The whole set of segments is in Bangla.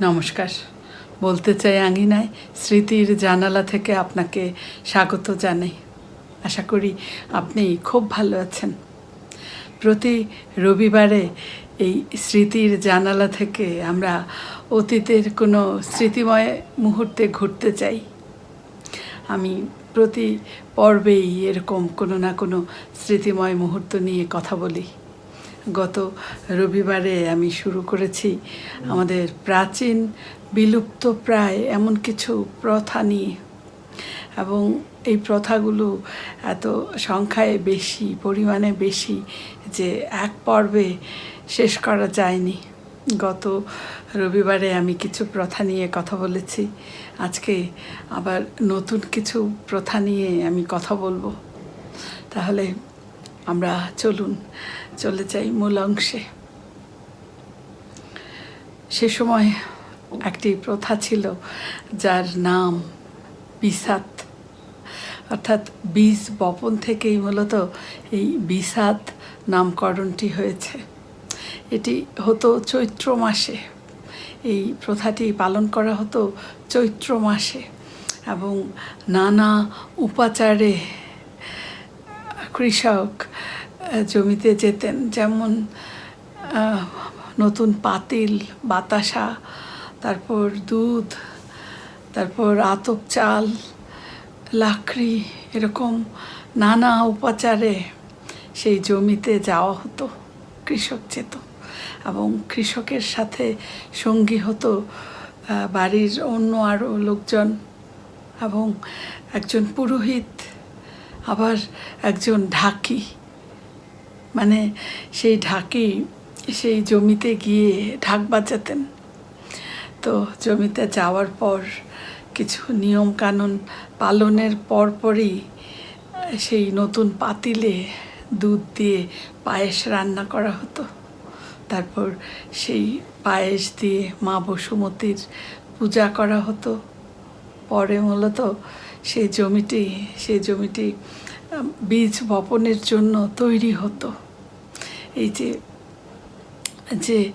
নমস্কার। বলতে চাই আঙিনায় স্মৃতির জানালা থেকে আপনাকে স্বাগত জানাই। আশা করি আপনি খুব ভালো আছেন। প্রতি রবিবারে এই স্মৃতির জানালা থেকে আমরা অতীতের কোনো স্মৃতিময় মুহূর্তে ঘুরতে চাই। আমি প্রতি পর্বেই এরকম কোনো না কোনো স্মৃতিময় মুহূর্ত নিয়ে কথা বলি। গত রবিবারে আমি শুরু করেছি আমাদের প্রাচীন বিলুপ্ত প্রায় এমন কিছু প্রথা নিয়ে। এবং এই প্রথাগুলো এত সংখ্যায় বেশি, পরিমাণে বেশি যে এক পর্বে শেষ করা যায়নি। গত রবিবারে আমি কিছু প্রথা নিয়ে কথা বলেছি। আজকে আবার নতুন কিছু প্রথা নিয়ে আমি কথা বলব। তাহলে আমরা চলুন, চলে যাই মূল অংশে। সে সময় একটি প্রথা ছিল, যার নাম বিসাত অর্থাৎ বীজ বপন থেকেই মূলত এই বিসাত নামকরণটি হয়েছে। এটি হতো চৈত্র মাসে। এই প্রথাটি পালন করা হতো চৈত্র মাসে এবং নানা উপাচারে কৃষক জমিতে যেতেন। যেমন নতুন পাতিল, বাতাসা, তারপর দুধ, তারপর আতপ চাল, লাকড়ি, এরকম নানা উপাচারে সেই জমিতে যাওয়া হতো, কৃষক যেত। এবং কৃষকের সাথে সঙ্গী হতো বাড়ির অন্য আরও লোকজন এবং একজন পুরোহিত আবার একজন ঢাকি। মানে সেই ঢাকি সেই জমিতে গিয়ে ঢাক বাজাতেন। তো জমিতে যাওয়ার পর কিছু নিয়ম কানুন পালনের পরপরই সেই নতুন পাতিলে দুধ দিয়ে পায়েস রান্না করা হতো। তারপর সেই পায়েস দিয়ে মা বসুমতির পূজা করা হতো। পরে মূলত সেই জমিটি সেই জমিটি বীজ বপনের জন্য তৈরি হতো। এই যে যে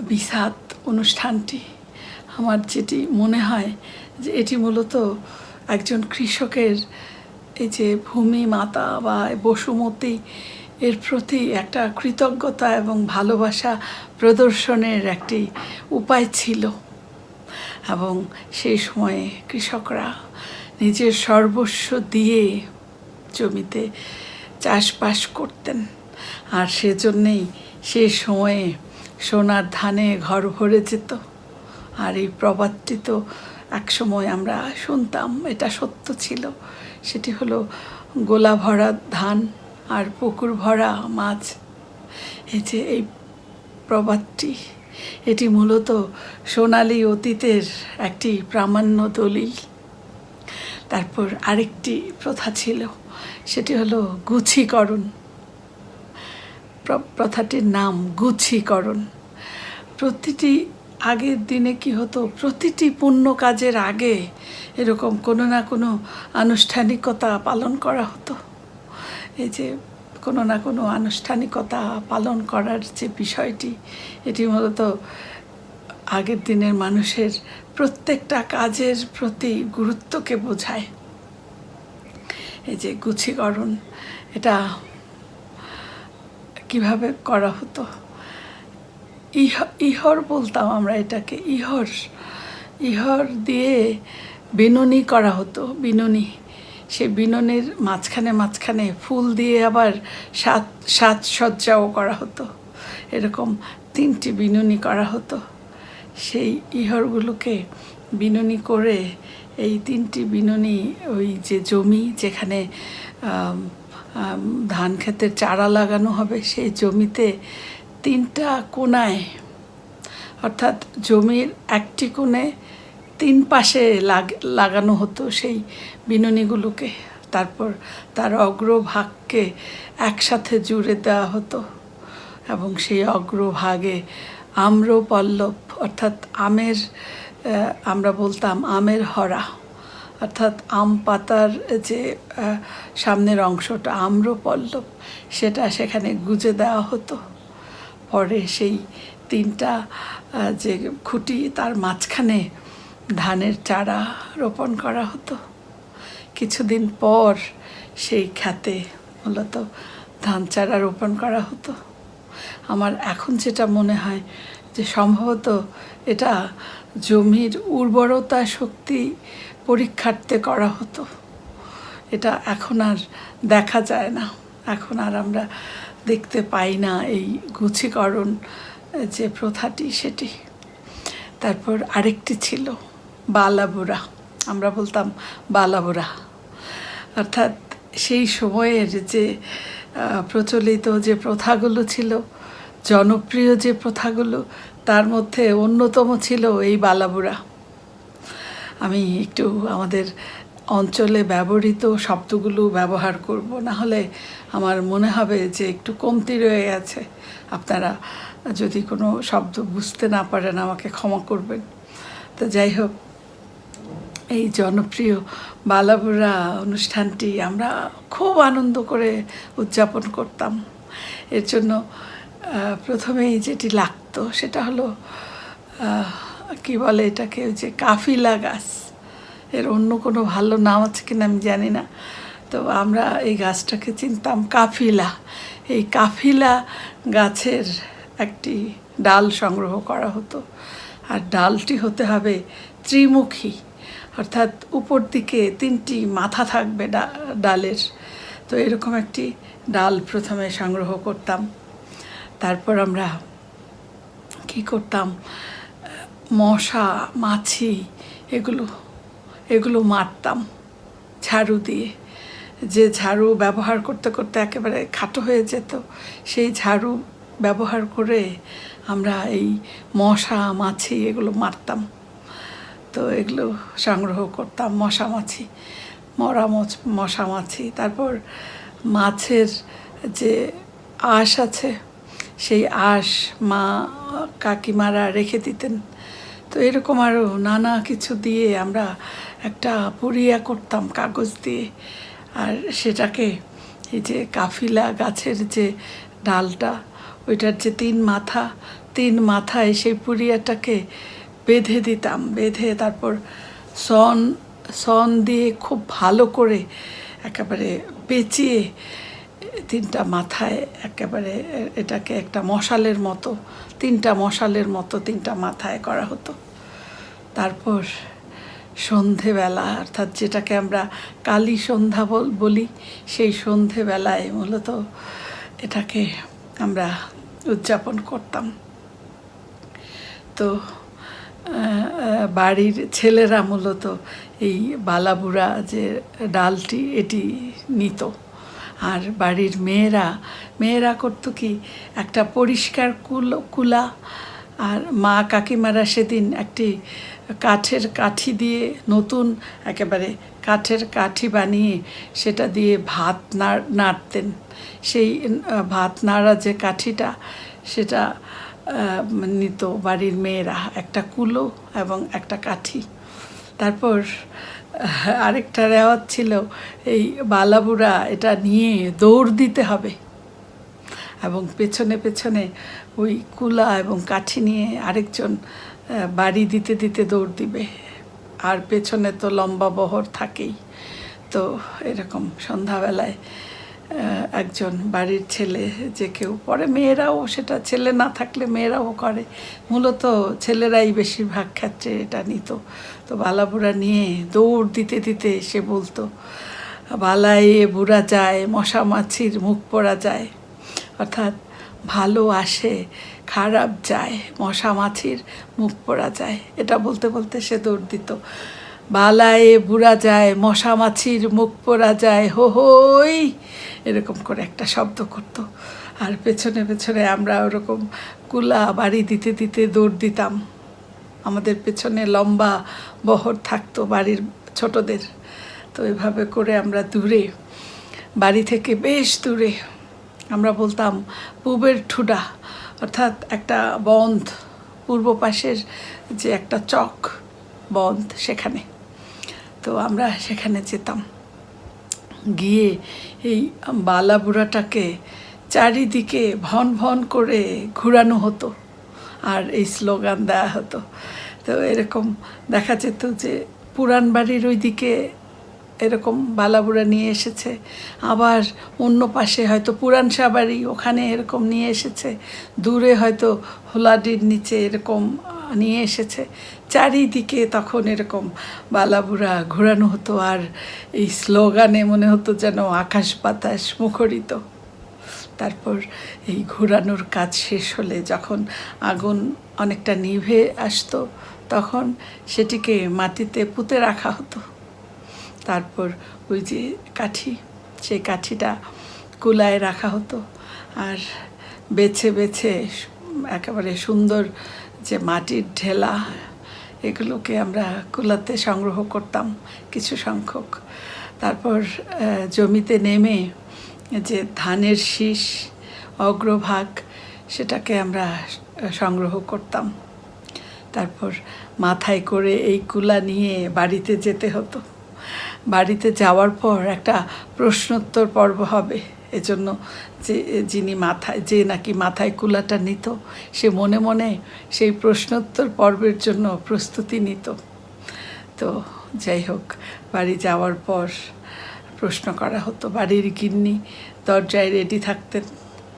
বিষাদ অনুষ্ঠানটি, আমার যেটি মনে হয় যে এটি মূলত একজন কৃষকের এই যে ভূমি মাতা বা বসুমতী এর প্রতি একটা কৃতজ্ঞতা এবং ভালোবাসা প্রদর্শনের একটি উপায় ছিল। এবং সেই সময়ে কৃষকরা নিজের সর্বস্ব দিয়ে জমিতে চাষবাস করতেন। আর সেজন্যেই সে সময়ে সোনার ধানে ঘর ভরে যেত। আর এই প্রবাদটি তো একসময় আমরা শুনতাম, এটা সত্য ছিল। সেটি হলো গোলা ভরা ধান আর পুকুর ভরা মাছ। এই যে এই প্রবাদটি, এটি মূলত সোনালী অতীতের একটি প্রামাণ্য দলিল। তারপর আরেকটি প্রথা ছিল, সেটি হলো গুছিকরণ। প্র- প্রথাটির নাম গুছিকরণ। প্রতিটি আগের দিনে কি হতো, প্রতিটি পুণ্য কাজের আগে এরকম কোনো না কোনো আনুষ্ঠানিকতা পালন করা হতো। এই যে কোনো না কোনো আনুষ্ঠানিকতা পালন করার যে বিষয়টি, এটি মূলত আগের দিনের মানুষের প্রত্যেকটা কাজের প্রতি গুরুত্বকে বোঝায়। এই যে গুছিকরণ, এটা কীভাবে করা হতো? ইহ, ইহর বলতাম আমরা এটাকে, ইহর ইহর দিয়ে বিনুনি করা হতো, বিনুনি। সে বিনুনির মাঝখানে মাঝখানে ফুল দিয়ে আবার সাত, সাজসজ্জাও করা হতো। এরকম তিনটি বিনুনি করা হতো। সেই ইহরগুলোকে বিনুনি করে এই তিনটি বিনুনি ওই যে জমি যেখানে ধান ক্ষেতের চারা লাগানো হবে, সেই জমিতে তিনটা কোনায়, অর্থাৎ জমির একটি কোণে তিন পাশে লাগ, লাগানো হতো সেই বিনুনিগুলোকে। তারপর তার অগ্রভাগকে একসাথে জুড়ে দেওয়া হতো এবং সেই অগ্রভাগে আম্র পল্লব অর্থাৎ আমের আমরা বলতাম আমের হরা, অর্থাৎ আম পাতার যে সামনের অংশটা আম্র পল্লব সেটা সেখানে গুজে দেওয়া হতো। পরে সেই তিনটা যে খুঁটি, তার মাঝখানে ধানের চারা রোপণ করা হতো। কিছুদিন পর সেই খাতে মূলত ধান চারা রোপণ করা হতো। আমার এখন যেটা মনে হয় যে সম্ভবত এটা জমির উর্বরতা শক্তি পরীক্ষার্থে করা হতো। এটা এখন আর দেখা যায় না। এখন আর আমরা দেখতে পাই না এই গুছিকরণ যে প্রথাটি সেটি। তারপর আরেকটি ছিল বালাবুরা আমরা বলতাম বালাবুরা অর্থাৎ সেই সময়ের যে প্রচলিত যে প্রথাগুলো ছিল জনপ্রিয় যে প্রথাগুলো, তার মধ্যে অন্যতম ছিল এই বালাবুরা আমি একটু আমাদের অঞ্চলে ব্যবহৃত শব্দগুলো ব্যবহার করব, না হলে আমার মনে হবে যে একটু কমতি রয়ে গেছে। আপনারা যদি কোনো শব্দ বুঝতে না পারেন, আমাকে ক্ষমা করবেন। তো যাই হোক, এই জনপ্রিয় বালাবুরা অনুষ্ঠানটি আমরা খুব আনন্দ করে উদযাপন করতাম। এর জন্য প্রথমেই যেটি লাগতো সেটা হলো কি বলে এটাকে, ওই যে কাফিলা গাছ। এর অন্য কোনো ভালো নাম আছে কিনা আমি জানি না। তো আমরা এই গাছটাকে চিনতাম কাফিলা। এই কাফিলা গাছের একটি ডাল সংগ্রহ করা হতো। আর ডালটি হতে হবে ত্রিমুখী। অর্থাৎ উপর দিকে তিনটি মাথা থাকবে ডালের। তো এরকম একটি ডাল প্রথমে সংগ্রহ করতাম। তারপর আমরা কি করতাম? মশা, মাছি এগুলো এগুলো মারতাম ঝাড়ু দিয়ে। যে ঝাড়ু ব্যবহার করতে করতে একেবারে খাটো হয়ে যেত, সেই ঝাড়ু ব্যবহার করে আমরা এই মশা, মাছি এগুলো মারতাম। তো এগুলো সংগ্রহ করতাম, মশা, মাছি, মরা মছ, মশা, মাছি। তারপর মাছের যে আঁশ আছে সেই আঁশ মা কাকিমারা রেখে দিতেন। তো এরকম আরও নানা কিছু দিয়ে আমরা একটা পুরিয়া করতাম কাগজ দিয়ে। আর সেটাকে এই যে কাফিলা গাছের যে ডালটা, ওইটার যে তিন মাথা, তিন মাথায় সেই পুরিয়াটাকে বেঁধে দিতাম, বেঁধে তারপর সন সন দিয়ে খুব ভালো করে একেবারে পেঁচিয়ে তিনটা মাথায় একেবারে, এটাকে একটা মশালের মতো, তিনটা মশালের মতো তিনটা মাথায় করা হতো। তারপর সন্ধেবেলা, অর্থাৎ যেটাকে আমরা কালী সন্ধ্যা বল- সেই সন্ধেবেলায় মূলত এটাকে আমরা উদযাপন করতাম। তো বাড়ির ছেলেরা মূলত এই বালাবুড়া যে ডালটি, এটি নিত। আর বাড়ির মেয়েরা মেয়েরা করতো কি? একটা পরিষ্কার কুল, কুলা আর মা কাকিমারা সেদিন একটি কাঠের কাঠি দিয়ে নতুন একেবারে কাঠের কাঠি বানিয়ে সেটা দিয়ে ভাত নাড় নাড়তেন। সেই ভাত নাড়া যে কাঠিটা সেটা নিত বাড়ির মেয়েরা। একটা কুলো এবং একটা কাঠি। তারপর আরেকটা রেওয়াজ ছিল, এই বালাবুড়া এটা নিয়ে দৌড় দিতে হবে। এবং পেছনে পেছনে ওই কুলা এবং কাঠি নিয়ে আরেকজন বাড়ি দিতে দিতে দৌড় দিবে। আর পেছনে তো লম্বা বহর থাকেই। তো এরকম সন্ধ্যাবেলায় একজন বাড়ির ছেলে যে কেউ পরে মেয়েরাও সেটা, ছেলে না থাকলে মেয়েরাও করে। মূলত ছেলেরাই বেশিরভাগ ক্ষেত্রে এটা নিত। তো বালাবুড়া নিয়ে দৌড় দিতে দিতে সে বলতো, বালায় বুড়া যায়, মশা মাছির মুখ পড়া যায়। অর্থাৎ ভালো আসে, খারাপ যায়, মশা মাছির মুখ পড়া যায়। এটা বলতে বলতে সে দৌড় দিত। বালায়ে বুড়া যায়, মশা মাছির মুখ পড়া যায়, হো হই। এরকম করে একটা শব্দ করতো। আর পেছনে পেছনে আমরা ওরকম কুলা বাড়ি দিতে দিতে দৌড় দিতাম। আমাদের পেছনে লম্বা বহর থাকতো বাড়ির ছোটদের। তো এভাবে করে আমরা দূরে, বাড়ি থেকে বেশ দূরে আমরা বলতাম পূবের ঠুডা। অর্থাৎ একটা বন্ধ, পূর্ব পাশের যে একটা চক বন্ধ সেখানে। তো আমরা সেখানে যেতাম। গিয়ে এই বালা বুড়াটাকে চারিদিকে ভন ভন করে ঘুরানো হতো আর এই স্লোগান দেওয়া হতো। তো এরকম দেখা যেত যে পুরান বাড়ির ওইদিকে এরকম বালাবুড়া নিয়ে এসেছে, আবার অন্য পাশে হয়তো পুরান সাবাড়ি ওখানে এরকম নিয়ে এসেছে, দূরে হয়তো হোলাডির নিচে এরকম নিয়ে এসেছে। চারিদিকে তখন এরকম বালাবুড়া ঘোরানো হতো আর এই স্লোগানে মনে হতো যেন আকাশ বাতাস মুখরিত। তারপর এই ঘোরানোর কাজ শেষ হলে যখন আগুন অনেকটা নিভে আসতো, তখন সেটিকে মাটিতে পুঁতে রাখা হতো। তারপর ওই যে কাঠি সেই কাঠিটা কুলায় রাখা হতো। আর বেছে বেছে একেবারে সুন্দর যে মাটির ঢেলা এগুলোকে আমরা কুলাতে সংগ্রহ করতাম কিছু সংখ্যক। তারপর জমিতে নেমে যে ধানের শীষ, অগ্রভাগ, সেটাকে আমরা সংগ্রহ করতাম। তারপর মাথায় করে এই কুলা নিয়ে বাড়িতে যেতে হতো। বাড়িতে যাওয়ার পর একটা প্রশ্নোত্তর পর্ব হবে। এজন্য যে, যিনি মাথায়, যে নাকি মাথায় কুলাটা নিত, সে মনে মনে সেই প্রশ্নোত্তর পর্বের জন্য প্রস্তুতি নিত। তো যাই হোক, বাড়ি যাওয়ার পর প্রশ্ন করা হতো, বাড়ির গিন্নি দরজায় রেডি থাকতেন,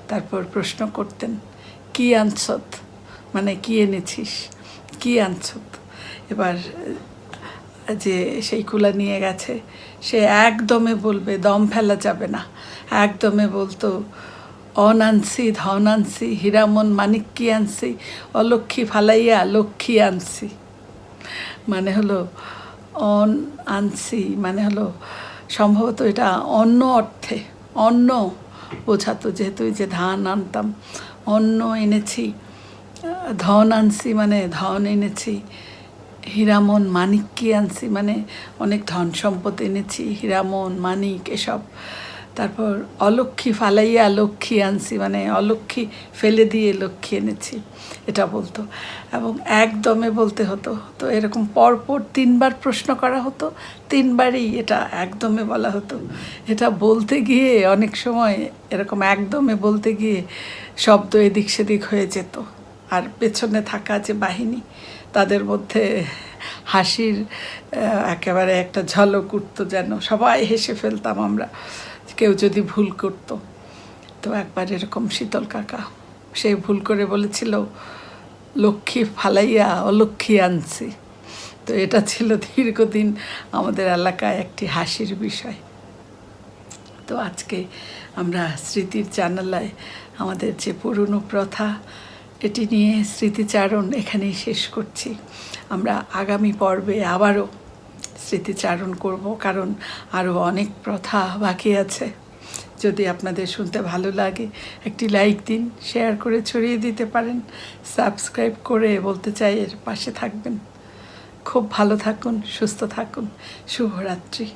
তারপর প্রশ্ন করতেন, কি আনছত? মানে কি এনেছিস? কি আনছত? এবার, যে সেই কুলা নিয়ে গেছে, সে একদমে বলবে, দম ফেলা যাবে না। একদমে বলতো অন আনছি ধন আনছি হীরামন মানিক কি আনছি অলক্ষী ফালাইয়া লক্ষ্মী আনসি। মানে হলো অন আনসি মানে হলো সম্ভবত এটা অন্য অর্থে, অন্ন বোঝাতো যেহেতু যে ধান আনতাম। অন্ন এনেছি, ধন আনছি মানে ধন এনেছি, হীরামন মানিক কি আনছি মানে অনেক ধন সম্পদ এনেছি, হীরামন, মানিক এসব। তারপর অলক্ষী ফালাইয়া লক্ষ্মী আনছি মানে অলক্ষী ফেলে দিয়ে লক্ষ্মী এনেছি, এটা বলতো। এবং একদমে বলতে হতো, তো এরকম পরপর তিনবার প্রশ্ন করা হতো, তিনবারই এটা একদমে বলা হতো। এটা বলতে গিয়ে অনেক সময় এরকম একদমে বলতে গিয়ে শব্দ এদিক সেদিক হয়ে যেত। আর পেছনে থাকা যে বাহিনী, তাদের মধ্যে হাসির একেবারে একটা ঝলক উঠতো যেন, সবাই হেসে ফেলতাম আমরা। কেউ যদি ভুল করতো। তো একবার এরকম শীতল কাকা, সে ভুল করে বলেছিল, লক্ষ্মী ফালাইয়া অলক্ষ্মী আনছি। তো এটা ছিল দীর্ঘদিন আমাদের এলাকায় একটি হাসির বিষয়। তো আজকে আমরা স্মৃতির জানালায় আমাদের যে পুরনো প্রথা, এটি নিয়ে স্মৃতিচারণ এখানেই শেষ করছি। আমরা আগামী পর্বে আবারও স্মৃতিচারণ করব, কারণ আরও অনেক প্রথা বাকি আছে। যদি আপনাদের শুনতে ভালো লাগে, একটি লাইক দিন, শেয়ার করে ছড়িয়ে দিতে পারেন, সাবস্ক্রাইব করে বলতে চাই এর পাশে থাকবেন। খুব ভালো থাকুন, সুস্থ থাকুন, শুভরাত্রি।